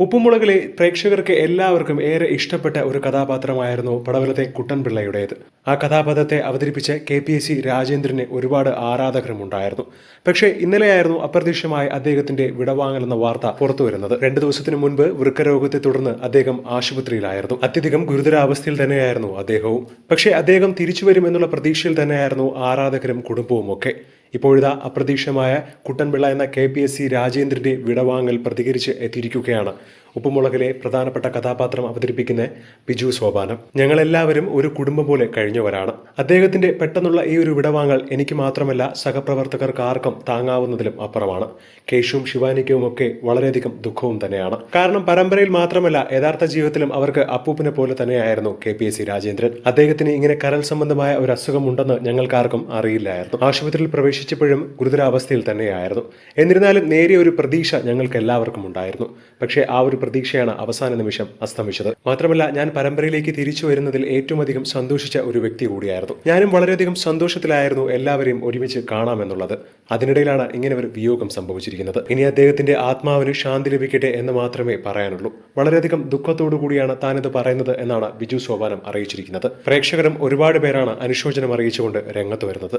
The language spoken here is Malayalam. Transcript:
ഉപ്പുമുളകിലെ പ്രേക്ഷകർക്ക് എല്ലാവർക്കും ഏറെ ഇഷ്ടപ്പെട്ട ഒരു കഥാപാത്രമായിരുന്നു പടവലത്തെ കുട്ടൻപിള്ളയുടേത്. ആ കഥാപാത്രത്തെ അവതരിപ്പിച്ച കെ പി എസ് സി രാജേന്ദ്രന് ഒരുപാട് ആരാധകരുമുണ്ടായിരുന്നു. പക്ഷേ ഇന്നലെയായിരുന്നു അപ്രതീക്ഷിതമായി അദ്ദേഹത്തിന്റെ വിടവാങ്ങൽ എന്ന വാർത്ത പുറത്തു വരുന്നത് രണ്ടു ദിവസത്തിന് മുൻപ് വൃക്കരോഗത്തെ തുടർന്ന് അദ്ദേഹം ആശുപത്രിയിലായിരുന്നു. അത്യധികം ഗുരുതരാവസ്ഥയിൽ തന്നെയായിരുന്നു അദ്ദേഹവും. പക്ഷേ അദ്ദേഹം തിരിച്ചു വരുമെന്നുള്ള പ്രതീക്ഷയിൽ തന്നെയായിരുന്നു ആരാധകരും കുടുംബവും ഒക്കെ ഇപ്പോഴിതാ അപ്രതീക്ഷിതമായ കുട്ടൻപിള്ള എന്ന കെ പി എസ് സി രാജേന്ദ്രന്റെ വിടവാങ്ങൽ പ്രതികരിച്ച് എത്തിയിരിക്കുകയാണ്. ഉപ്പുമുളകിലെ പ്രധാനപ്പെട്ട കഥാപാത്രം അവതരിപ്പിക്കുന്ന ബിജു സോപാനം. ഞങ്ങളെല്ലാവരും ഒരു കുടുംബം പോലെ കഴിഞ്ഞവരാണ്. അദ്ദേഹത്തിന്റെ പെട്ടെന്നുള്ള ഈ ഒരു വിടവാങ്ങൽ എനിക്ക് മാത്രമല്ല സഹപ്രവർത്തകർക്ക് ആർക്കും താങ്ങാവുന്നതിലും അപ്പുറമാണ്. കേശുവും ശിവാനിക്കവും ഒക്കെ വളരെയധികം ദുഃഖവും തന്നെയാണ്. കാരണം പരമ്പരയിൽ മാത്രമല്ല യഥാർത്ഥ ജീവിതത്തിലും അവർക്ക് അപ്പൂപ്പിനെ പോലെ തന്നെയായിരുന്നു K P S C Rajendran. അദ്ദേഹത്തിന് ഇങ്ങനെ കരൾ സംബന്ധമായ ഒരു അസുഖം ഉണ്ടെന്ന് ഞങ്ങൾക്കാർക്കും അറിയില്ലായിരുന്നു. ആശുപത്രിയിൽ പ്രവേശിച്ചപ്പോഴും ഗുരുതരാവസ്ഥയിൽ തന്നെയായിരുന്നു. എന്നിരുന്നാലും നേരിയ ഒരു പ്രതീക്ഷ ഞങ്ങൾക്ക് എല്ലാവർക്കും ഉണ്ടായിരുന്നു. പക്ഷേ ആ ഒരു പ്രതീക്ഷയാണ് അവസാന നിമിഷം അസ്തമിച്ചത്. മാത്രമല്ല ഞാൻ പരമ്പരയിലേക്ക് തിരിച്ചു വരുന്നതിൽ ഏറ്റവും അധികം സന്തോഷിച്ച ഒരു വ്യക്തി കൂടിയായിരുന്നു. ഞാനും വളരെയധികം സന്തോഷത്തിലായിരുന്നു എല്ലാവരെയും ഒരുമിച്ച് കാണാമെന്നുള്ളത്. അതിനിടയിലാണ് ഇങ്ങനെ ഒരു വിയോഗം സംഭവിച്ചിരിക്കുന്നത്. ഇനി അദ്ദേഹത്തിന്റെ ആത്മാവിന് ശാന്തി ലഭിക്കട്ടെ എന്ന് മാത്രമേ പറയാനുള്ളൂ. വളരെയധികം ദുഃഖത്തോടു കൂടിയാണ് താനിത് പറയുന്നത് എന്നാണ് ബിജു സോപാനം അറിയിച്ചിരിക്കുന്നത്. പ്രേക്ഷകരും ഒരുപാട് പേരാണ് അനുശോചനം അറിയിച്ചുകൊണ്ട് രംഗത്ത് വരുന്നത്.